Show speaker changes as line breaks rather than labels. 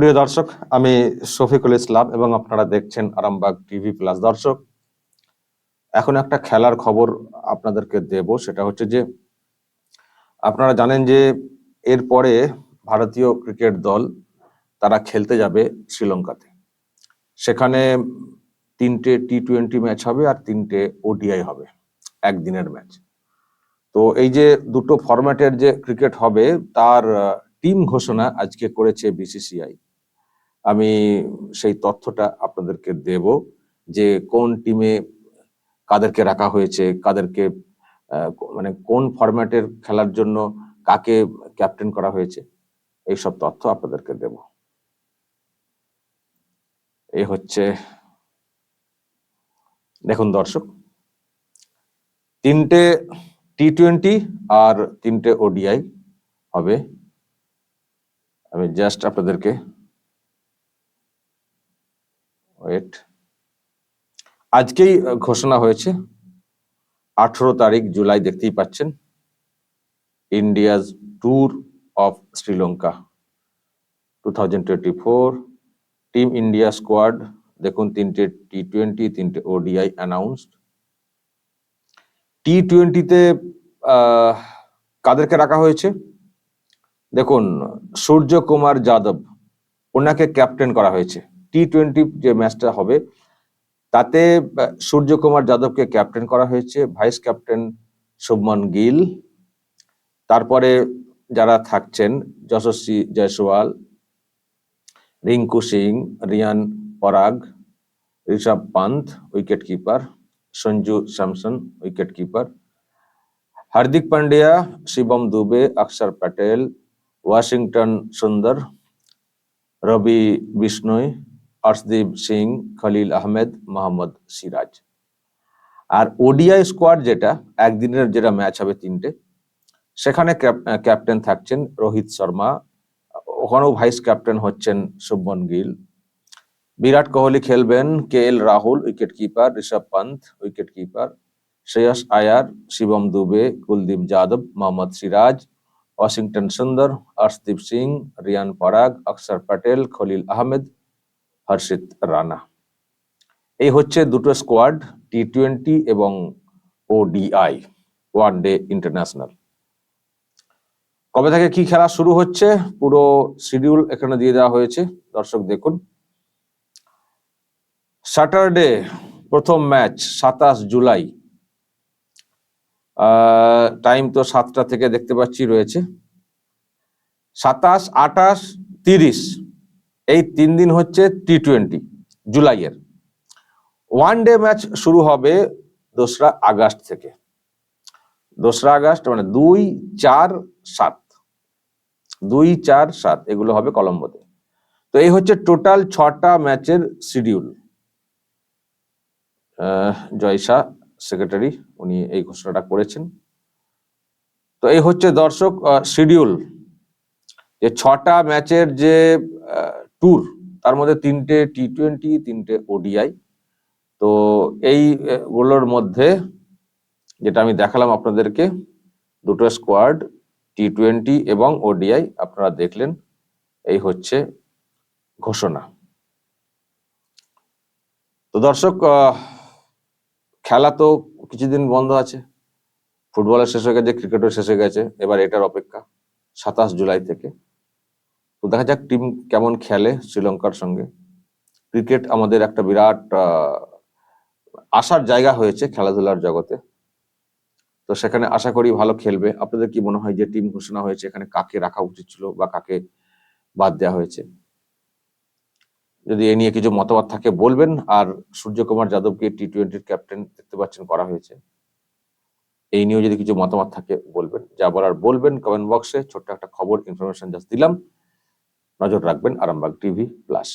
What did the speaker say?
প্রিয় দর্শক, আমি শফিকুল ইসলাম এবং আপনারা দেখছেন আরামবাগ টিভি প্লাস। দর্শক, এখন একটা খেলার খবর আপনাদেরকে দেব। সেটা হচ্ছে যে, আপনারা জানেন যে, এরপরে ভারতীয় ক্রিকেট দল তারা খেলতে যাবে শ্রীলঙ্কাতে। সেখানে তিনটে টি টোয়েন্টি ম্যাচ হবে আর তিনটে ওডিআই হবে, একদিনের ম্যাচ। তো এই যে দুটো ফরম্যাটের যে ক্রিকেট হবে, তার টিম ঘোষণা আজকে করেছে বিসিসিআই। আমি সেই তথ্যটা আপনাদেরকে দেব যে কোন টিমে কাদেরকে রাখা হয়েছে, কাদেরকে মানে কোন ফরম্যাটের খেলার জন্য কাকে ক্যাপ্টেন করা হয়েছে এইসব তথ্য আপনাদেরকে দেব। এই হচ্ছে, দেখুন দর্শক, তিনটে টি টোয়েন্টি আর তিনটে ওডিআই হবে। আমি জাস্ট আপনাদেরকে ওয়েট আজকেই ঘোষণা হয়েছে। আঠেরো তারিখ জুলাই দেখতেই পাচ্ছেন। India's tour of Sri Lanka two thousand twenty four team India squad দেখুন, তিনটে টি টোয়েন্টি তিনটে ওডিআই অ্যানাউন্সড টি টোয়েন্টিতে কাদেরকে রাখা হয়েছে? দেখুন সূর্য কুমার যাদব, ওনাকে ক্যাপ্টেন করা হয়েছে। টি টোয়েন্টি যে ম্যাচটা হবে তাতে আহ, সূর্য কুমার যাদবকে ক্যাপ্টেন করা হয়েছে ভাইস ক্যাপ্টেন শুভমন গিল তারপরে যারা থাকছেন যশস্বী Jaiswal Rinku Singh Riyan Parag Rishabh Pant wicket keeper Sanju Samson wicket keeper Hardik Pandya Shivam Dube Axar Patel Washington Sundar Ravi Bishnoi Arshdeep Singh, Khaleel Ahmed, Mohammed Siraj. আর ODI squad যেটা, একদিনের যেটা match হবে তিনটে, সেখানে captain থাকছেন রোহিত শর্মা, ওখানেও vice captain হচ্ছেন শুভমন গিল। বিরাট কোহলি খেলবেন K L Rahul wicket keeper Rishabh Pant wicket keeper Shreyas Iyer, Shivam Dube, Kuldeep Yadav, Mohammed Siraj, Washington Sundar Arshdeep Singh, Riyan পরাগ, অক্ষর প্যাটেল, খলিল আহমেদ হর্ষিত রানা। এই হচ্ছে দুটো স্কোয়াড টি টোয়েন্টি এবং ওডিআই ওয়ান ডে ইন্টারন্যাশনাল কবে থেকে কি খেলা শুরু হচ্ছে, পুরো শিডিউল এখানে দিয়ে দেওয়া হয়েছে, দর্শক দেখুন। স্যাটারডে প্রথম ম্যাচ সাতাশ জুলাই। টাইম তো সাতটা থেকে দেখতে পাচ্ছি রয়েছে। সাতাশ, আঠাশ, তিরিশ। এই তিন দিন হচ্ছে টি টোয়েন্টি জুলাইয়ের। ওয়ান ডে ম্যাচ শুরু হবে দোসরা আগস্ট থেকে। দোসরা আগস্ট মানে দুই, চার, সাত। দুই, চার, সাত, এগুলো হবে কলম্বোতে। তো এই হচ্ছে টোটাল ছটা ম্যাচের শিডিউল জয়সা সেক্রেটারি উনি এই ঘোষণাটা করেছেন। তো এই হচ্ছে দর্শক শিডিউল যে ছটা ম্যাচের যে ট্যুর তার মধ্যে তিনটে টি টোয়েন্টি তিনটে ওডিআই তো এই আহ, গুলোর মধ্যে যেটা আমি দেখালাম আপনাদেরকে দুটো স্কোয়াড টি টোয়েন্টি এবং ওডিআই আপনারা দেখলেন এই হচ্ছে ঘোষণা। তো দর্শক খেলা তো কিছুদিন বন্ধ আছে। ফুটবলের শেষ হয়ে গেছে ক্রিকেটও শেষ হয়ে গেছে এবার এটার অপেক্ষা সাতাশ জুলাই থেকে। তো দেখা যাক টিম কেমন খেলে শ্রীলঙ্কার সঙ্গে। ক্রিকেট আমাদের একটা বিরাট আশার জায়গা হয়েছে খেলাধুলার জগতে। তো সেখানে আশা করি ভালো খেলবে। আপনাদের কি মনে হয় যে টিম ঘোষণা হয়েছে? এখানে কাকে রাখা উচিত ছিল বা কাকে বাদ দেওয়া হয়েছে? যদি এ নিয়ে কিছু মতামত থাকে বলবেন। আর সূর্যকুমার যাদবকে টি টোয়েন্টির ক্যাপ্টেন দেখতে পাচ্ছেন করা হয়েছে। এই নিয়েও যদি কিছু মতামত থাকে বলবেন। যা বলার বলবেন কমেন্ট বক্সে ছোট্ট একটা খবর ইনফরমেশন জাস্ট দিলাম। নজর রাখবেন আরামবাগ টিভি প্লাস